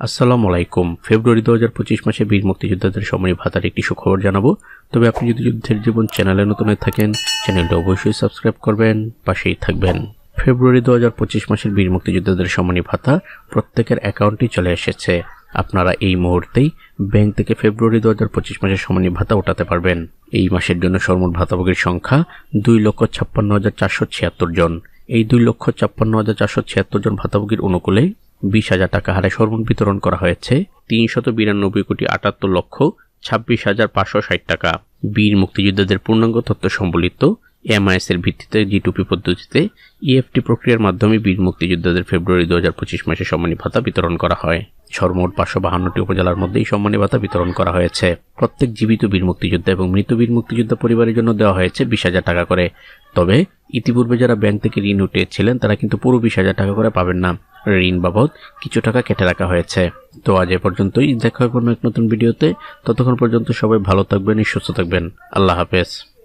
আসসালামু আলাইকুম। ফেব্রুয়ারি দু হাজার পঁচিশ মাসে বীর মুক্তিযোদ্ধাদের সম্মানী ভাতার একটি সুখবর জানাব। তবে আপনি যদি যুদ্ধের জীবন চ্যানেলে নতুন হয়ে থাকেন, চ্যানেলটা অবশ্যই সাবস্ক্রাইব করবেন, পাশেই থাকবেন। ফেব্রুয়ারি দু হাজার পঁচিশ মাসের বীর মুক্তিযোদ্ধাদের সম্মানী ভাতা প্রত্যেকের অ্যাকাউন্টেই চলে এসেছে। আপনারা এই মুহূর্তেই ব্যাংক থেকে ফেব্রুয়ারি দু হাজার পঁচিশ মাসের সম্মানী ভাতা উঠাতে পারবেন। এই মাসের জন্য সর্বমোট ভাতাভোগীর সংখ্যা দুই লক্ষ ছাপ্পান্ন হাজার চারশো ছিয়াত্তর জন। এই দুই লক্ষ ছাপ্পান্ন হাজার চারশো ছিয়াত্তর জন ভাতাভোগীর অনুকূলে বিশ হাজার টাকা হারে সর্বমোট বিতরণ করা হয়েছে। তিনশত বিরানব্বই কোটি আটাত্তর লক্ষ ছাব্বিশ হাজার পাঁচশো ষাট টাকা। বীর মুক্তিযোদ্ধাদের পূর্ণাঙ্গ তথ্য সম্বলিত এমআইএস এর ভিত্তিতে জিটুপি পদ্ধতিতে ইএফটি প্রক্রিয়ার মাধ্যমে বীর মুক্তিযোদ্ধাদের ফেব্রুয়ারি দু হাজার পঁচিশ মাসে সম্মানী ভাতা বিতরণ করা হয়। সর্বমোট পাঁচশো বাহান্নটি উপজেলার মধ্যে এই সম্মানী ভাতা বিতরণ করা হয়েছে। প্রত্যেক জীবিত বীর মুক্তিযোদ্ধা এবং মৃত বীর মুক্তিযোদ্ধা পরিবারের জন্য দেওয়া হয়েছে বিশ হাজার টাকা করে। তবে ইতিপূর্বে যারা ব্যাংক থেকে ঋণ উঠিয়েছিলেন তারা কিন্তু পুরো বিশ হাজার টাকা করে পাবেন না। ঋণ বাবদ কিছু টাকা কেটে রাখা হয়েছে। তো আজ এ পর্যন্তই। দেখা কোনো এক নতুন ভিডিওতে। ততক্ষণ পর্যন্ত সবাই ভালো থাকবেন, সুস্থ থাকবেন। আল্লাহ হাফেজ।